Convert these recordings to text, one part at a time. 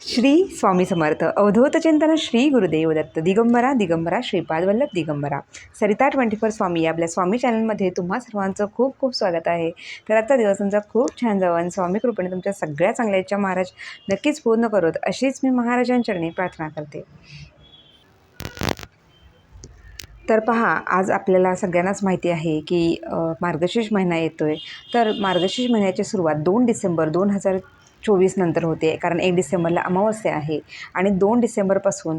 श्री स्वामी समर्थ. अवधूत चिंतन श्री गुरुदेव दत्त. दिगंबरा दिगंबरा श्रीपाद वल्लभ दिगंबरा. सरिता ट्वेंटी फोर स्वामी आपल्या स्वामी चॅनलमध्ये तुम्हा सर्वांचं खूप खूप स्वागत आहे. तर आजचा दिवस तुमचा खूप छान जावा आणि स्वामी कृपेने तुमच्या सगळ्या चांगल्या इच्छा महाराज नक्कीच पूर्ण करोत अशीच मी महाराजांचरणी प्रार्थना करते. तर पहा आज आपल्याला सगळ्यांनाच माहिती आहे की मार्गशीर्ष महिना येतो आहे तर मार्गशीर्ष महिन्याची सुरुवात दोन डिसेंबर दोन हजार चोवीस नंतर होते. कारण एक डिसेंबरला अमावस्या आहे आणि दोन डिसेंबरपासून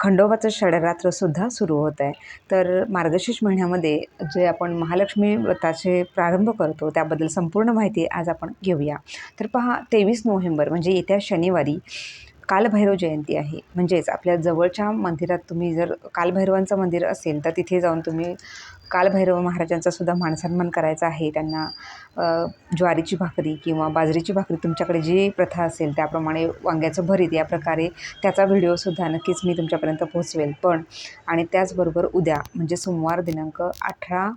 खंडोबाचं षडरात्रसुद्धा सुरू होत आहे. तर मार्गशीर्ष महिन्यामध्ये जे आपण महालक्ष्मी व्रताचे प्रारंभ करतो त्याबद्दल संपूर्ण माहिती आज आपण घेऊया. तर पहा तेवीस नोव्हेंबर म्हणजे येत्या शनिवारी कालभैरव जयंती आहे. म्हणजेच आपल्या जवळच्या मंदिरात तुम्ही जर कालभैरवांचं मंदिर असेल तर तिथे जाऊन तुम्ही कालभैरव महाराजांचा सुद्धा मानसन्मान करायचा आहे. त्यांना ज्वारीची भाकरी किंवा बाजरीची भाकरी तुमच्याकडे जी प्रथा असेल त्याप्रमाणे वांग्याचं भरीत या प्रकारे त्याचा व्हिडिओसुद्धा नक्कीच मी तुमच्यापर्यंत पोहोचवेल. पण आणि त्याचबरोबर उद्या म्हणजे सोमवार दिनांक अठरा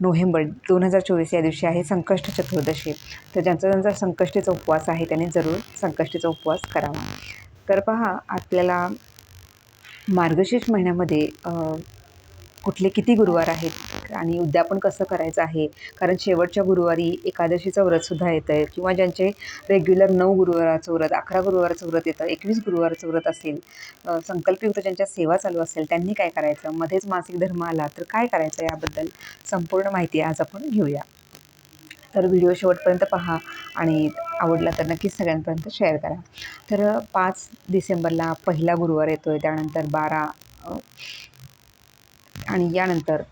नोव्हेंबर दोन हजार चोवीस या दिवशी आहे संकष्ट चतुर्दशी. तर ज्यांचा ज्यांचा संकष्टीचा उपवास आहे त्यांनी जरूर संकष्टीचा उपवास करावा. तर पहा आपल्याला मार्गशीर्ष महिन्यामध्ये कुठले किती गुरुवार आहेत? आणि उद्यापन कसं करायचं आहे? कारण शेवटच्या गुरुवारी एकादशीचं व्रतसुद्धा येतं आहे किंवा ज्यांचे रेग्युलर नऊ गुरुवाराचं व्रत अकरा गुरुवारचं व्रत येतं एकवीस गुरुवारचं व्रत असेल संकल्पयुक्त ज्यांच्या सेवा चालू असेल त्यांनी काय करायचं? मध्येच मासिक धर्म आला तर काय करायचं याबद्दल संपूर्ण माहिती आज आपण घेऊया. तर व्हिडिओ शेवटपर्यंत पहा आणि आवडला तर नक्कीच सगळ्यांपर्यंत शेअर करा. तर पाच डिसेंबरला पहिला गुरुवार येतो आहे त्यानंतर बारा आणि यानंतर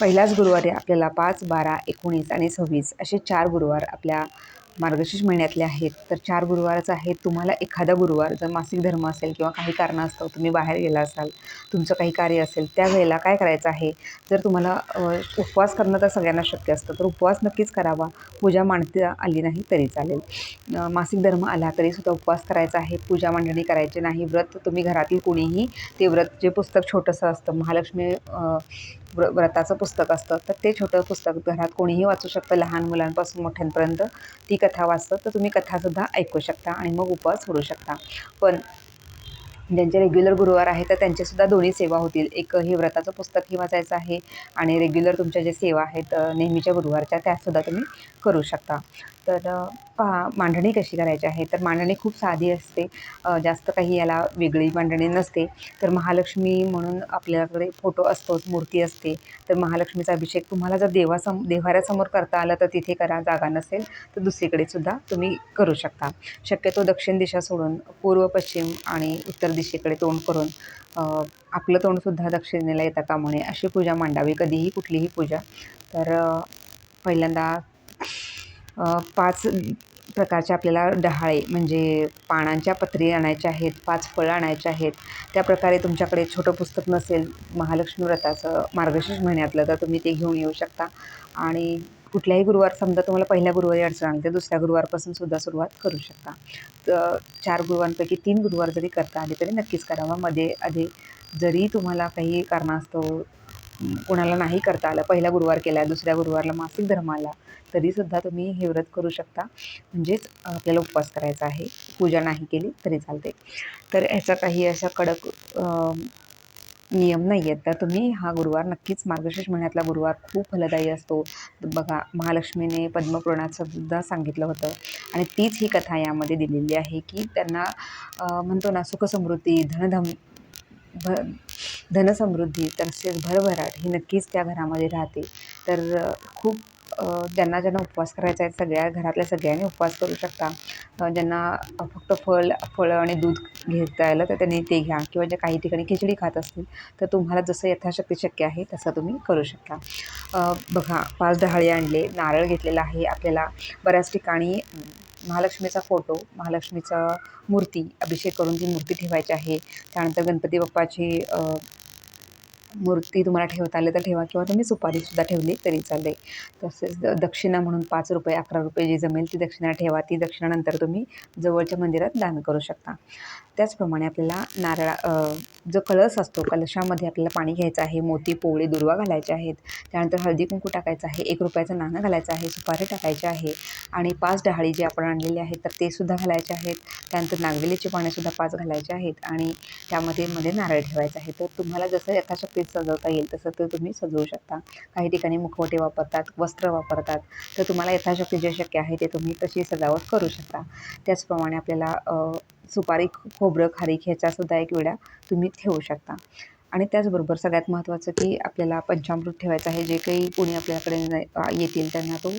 पहिलाच गुरुवारी आपल्याला पाच बारा एकोणीस आणि सव्वीस असे चार गुरुवार आपल्या मार्गशीर्ष महिन्यातले आहेत तर चार गुरुवारच आहेत. तुम्हाला एखादा गुरुवार जर मासिक धर्म असेल किंवा काही कारणास्तव तुम्ही बाहेर गेला असाल तुमचं काही कार्य असेल त्यावेळेला काय करायचं आहे? जर तुम्हाला उपवास करणं तर सगळ्यांना शक्य असतं तर उपवास नक्कीच करावा. पूजा मांडता आली नाही तरी चालेल. मासिक धर्म आला तरीसुद्धा उपवास करायचा आहे. पूजा मांडणी करायची नाही. व्रत तुम्ही घरातील कोणीही ते व्रत जे पुस्तक छोटंसं असतं महालक्ष्मी व्र व्रताचं पुस्तक असतं तर ते छोटं पुस्तक घरात कोणीही वाचू शकतं. लहान मुलांपासून मोठ्यांपर्यंत ती कथा वाचतं तर तुम्ही कथासुद्धा ऐकू शकता आणि मग उपवास सोडू शकता. पण ज्यांचे रेग्युलर गुरुवार आहे तर त्यांचेसुद्धा दोन्ही सेवा होतील. एक हे व्रताचं पुस्तकही वाचायचं आहे आणि रेग्युलर तुमच्या ज्या सेवा आहेत नेहमीच्या गुरुवारच्या त्यासुद्धा तुम्ही करू शकता. तर पहा मांडणी कशी करायची आहे? तर मांडणी खूप साधी असते. जास्त काही याला वेगळी मांडणी नसते. तर महालक्ष्मी म्हणून आपल्याकडे फोटो असतोच मूर्ती असते. तर महालक्ष्मीचा अभिषेक तुम्हाला जर देवासम देव्हाऱ्यासमोर करता आलं तर तिथे करा जागा नसेल तर दुसरीकडे सुद्धा तुम्ही करू शकता. शक्यतो दक्षिण दिशा सोडून पूर्व पश्चिम आणि उत्तर दिशेकडे तोंड करून आपलं तोंडसुद्धा दक्षिणेला येता कामा नये अशी पूजा मांडावी कधीही कुठलीही पूजा. तर पहिल्यांदा पाच प्रकारच्या आपल्याला डहाळे म्हणजे पानांच्या पत्री आणायच्या आहेत पाच फळं आणायची आहेत. त्या प्रकारे तुमच्याकडे छोटं पुस्तक नसेल महालक्ष्मी व्रताचं मार्गशीर्ष महिन्यातलं तर तुम्ही ते घेऊन येऊ शकता. आणि कुठल्याही गुरुवार समजा तुम्हाला पहिल्या गुरुवारी अडचण आली तर दुसऱ्या गुरुवारपासून सुद्धा सुरुवात करू शकता. तर चार गुरुवांपैकी तीन गुरुवार जरी करता आले तरी नक्कीच करावा. मध्ये आधी जरी तुम्हाला काही कारणास्तव कोणाला नाही करता आलं. पहिला गुरुवार केला दुसऱ्या गुरुवारला मासिक धर्म आला. तरीसुद्धा तुम्ही हे व्रत करू शकता. म्हणजेच आपल्याला उपवास करायचा आहे. पूजा नाही केली तरी चालते तर ह्याचा काही अशा कडक नियम नाही आहेत तर तुम्ही हा गुरुवार नक्कीच मार्गशीर्ष महिन्यातला गुरुवार खूप फलदायी असतो. बघा महालक्ष्मीने पद्मपुराणात सुद्धा सांगितलं होतं. आणि तीच ही कथा यामध्ये दिलेली आहे की त्यांना म्हणतो ना सुखसमृद्धी धनधम भ धनसमृद्धी तसेच भरभराट ही नक्कीच त्या घरामध्ये राहते. तर खूप ज्यांना ज्यांना उपवास करायचा आहे सगळ्या घरातल्या सगळ्यांनी उपवास करू शकता. ज्यांना फक्त फळ फळं आणि दूध घेता आलं तर त्यांनी ते घ्या. किंवा ज्या काही ठिकाणी खिचडी खात असतील तर तुम्हाला जसं यथाशक्ती शक्य आहे तसं तुम्ही करू शकता. बघा पाच डहाळे आणले नारळ घेतलेला आहे आपल्याला. बऱ्याच ठिकाणी महालक्ष्मीचा फोटो महालक्ष्मीचा मूर्ती अभिषेक करून ती मूर्ती ठेवायची आहे त्यानंतर गणपती बाप्पाची मूर्ती तुम्हाला ठेवता आले तर ठेवा किंवा तुम्ही सुपारीसुद्धा ठेवली तरी चालेल. तसेच दक्षिणा म्हणून पाच रुपये अकरा रुपये जी जमेल ती दक्षिणा ठेवा. ती दक्षिणानंतर तुम्ही जवळच्या मंदिरात दान करू शकता. त्याचप्रमाणे आपल्याला नारळा जो कळस असतो कलशामध्ये आपल्याला पाणी घ्यायचं आहे मोती पोवळे दुर्वा घालायचे आहेत. त्यानंतर हळदी कुंकू टाकायचं आहे एक रुपयाचं नाणं घालायचं आहे सुपारी टाकायचे आहे आणि पाच डहाळी जे आपण आणलेले आहेत तर ते सुद्धा घालायचे आहेत. त्यानंतर नागवेलीचे पानेसुद्धा पाच घालायचे आहेत आणि त्यामध्ये मध्ये नारळ ठेवायचा आहे. तर तुम्हाला जसं यथाशक्तीत सजवता येईल तसं ते तुम्ही सजवू शकता. काही ठिकाणी मुखवटे वापरतात वस्त्र वापरतात तर तुम्हाला यथाशक्ती जे शक्य आहे ते तुम्ही तशी सजावट करू शकता. त्याचप्रमाणे आपल्याला सुपारी खोबरं खारीक ह्याचासुद्धा एक वेळा तुम्ही ठेवू शकता. आणि त्याचबरोबर सगळ्यात महत्त्वाचं की आपल्याला पंचामृत ठेवायचं आहे. जे काही कोणी आपल्याकडे येतील त्यांना तो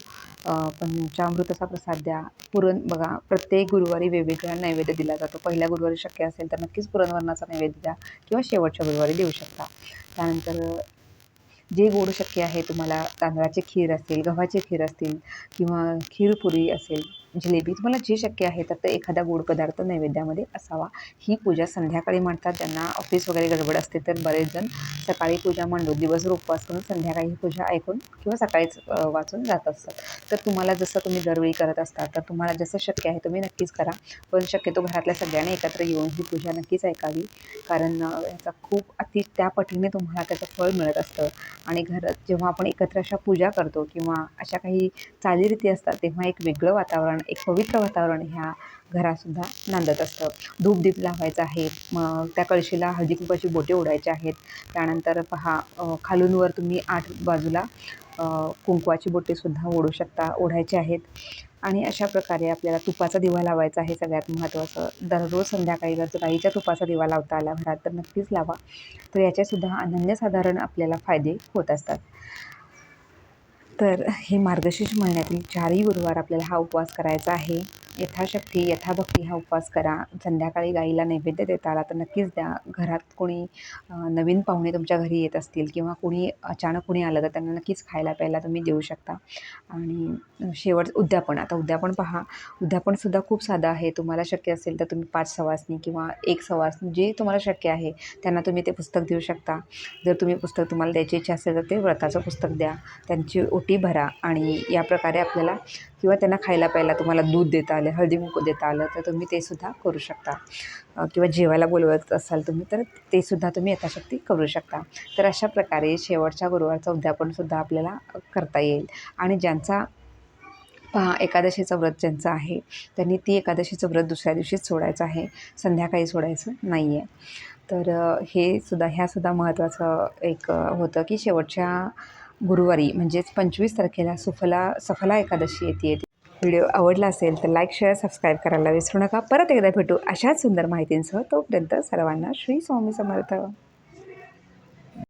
पंचामृताचा प्रसाद द्या. पुरण बघा प्रत्येक गुरुवारी वेगवेगळा नैवेद्य दिला जातो. पहिल्या गुरुवारी शक्य असेल तर नक्कीच पुरणवर्णाचा नैवेद्य द्या किंवा शेवटच्या गुरुवारी देऊ शकता. त्यानंतर जे गोड शक्य आहे तुम्हाला तांदळाची खीर असेल गव्हाची खीर असतील किंवा खीरपुरी असेल जिलेबी तुम्हाला जे शक्य आहे तर ते एखादा गोड पदार्थ नैवेद्यामध्ये असावा. ही पूजा संध्याकाळी म्हणतात ज्यांना ऑफिस वगैरे गडबड असते तर बरेच जण सकाळी पूजा मांडून दिवसभर उपवास करून संध्याकाळी ही पूजा ऐकून किंवा सकाळीच वाचून जात असतात. तर तुम्हाला जसं तुम्ही दरवेळी करत असता तर तुम्हाला जसं शक्य आहे तुम्ही नक्कीच करा. पण शक्यतो घरातल्या सगळ्यांनी एकत्र येऊन ही पूजा नक्कीच ऐकावी. कारण याचा खूप अति त्या पटीने तुम्हाला त्याचं फळ मिळत असतं. आणि घरात जेव्हा आपण एकत्र अशा पूजा करतो किंवा अशा काही चालीरीती असतात तेव्हा एक वेगळं वातावरण एक पवित्र वातावरण ह्या घरासुद्धा नांदत असतं. धूपदीप लावायचं आहे मग त्या कळशीला हळदी कुंपाची बोटे ओढायची आहेत. त्यानंतर पहा खालूनवर तुम्ही आठ बाजूला कुंकवाची बोटेसुद्धा ओढू शकता ओढायचे आहेत. आणि अशा प्रकारे आपल्याला तुपाचा दिवा लावायचा आहे सगळ्यात महत्त्वाचं दररोज संध्याकाळी जर गाईच्या तुपाचा दिवा लावता आला घरात तर नक्कीच लावा. तर याचेसुद्धा अनन्यसाधारण आपल्याला फायदे होत असतात. तर हे मार्गशीर्ष महिन्यातील चारही गुरुवार आपल्याला हा उपवास करायचा आहे. यथाशक्ती यथाभक्ती हा उपवास करा. संध्याकाळी गाईला नैवेद्य देता आला तर नक्कीच द्या. घरात कोणी नवीन पाहुणे तुमच्या घरी येत असतील किंवा कोणी अचानक कोणी आलं तर त्यांना नक्कीच खायला प्यायला तुम्ही देऊ शकता. आणि शेवट उद्यापन. आता उद्यापन पहा. उद्यापनसुद्धा खूप साधं आहे. तुम्हाला शक्य असेल तर तुम्ही पाच सवासनी किंवा एक सवासनी जे तुम्हाला शक्य आहे त्यांना तुम्ही ते पुस्तक देऊ शकता. जर तुम्ही पुस्तक तुम्हाला द्यायची इच्छा असेल तर ते व्रताचं पुस्तक द्या. त्यांची ओटी भरा आणि या प्रकारे आपल्याला किंवा त्यांना खायला प्यायला तुम्हाला दूध देता आलं हळदी कुंकू देता आलं तर तुम्ही ते सुद्धा करू शकता. किंवा जेवायला बोलवत असाल तुम्ही तर ते सुद्धा तुम्ही यथाशक्ती करू शकता. तर अशा प्रकारे शेवटच्या गुरुवारचं उद्यापनसुद्धा आपल्याला करता येईल. आणि ज्यांचा पहा एकादशीचं व्रत ज्यांचं आहे त्यांनी ती एकादशीचं व्रत दुसऱ्या दिवशीच सोडायचं आहे. संध्याकाळी सोडायचं नाही आहे तर हे सुद्धा ह्यासुद्धा महत्त्वाचं एक होतं की शेवटच्या गुरुवारी म्हणजेच पंचवीस तारखेला सुफला सफला एकादशी येते. व्हिडिओ आवडला असेल तर लाईक शेअर सबस्क्राईब करायला विसरू नका. परत एकदा भेटू अशाच सुंदर माहितींसह. तोपर्यंत सर्वांना श्री स्वामी समर्थ.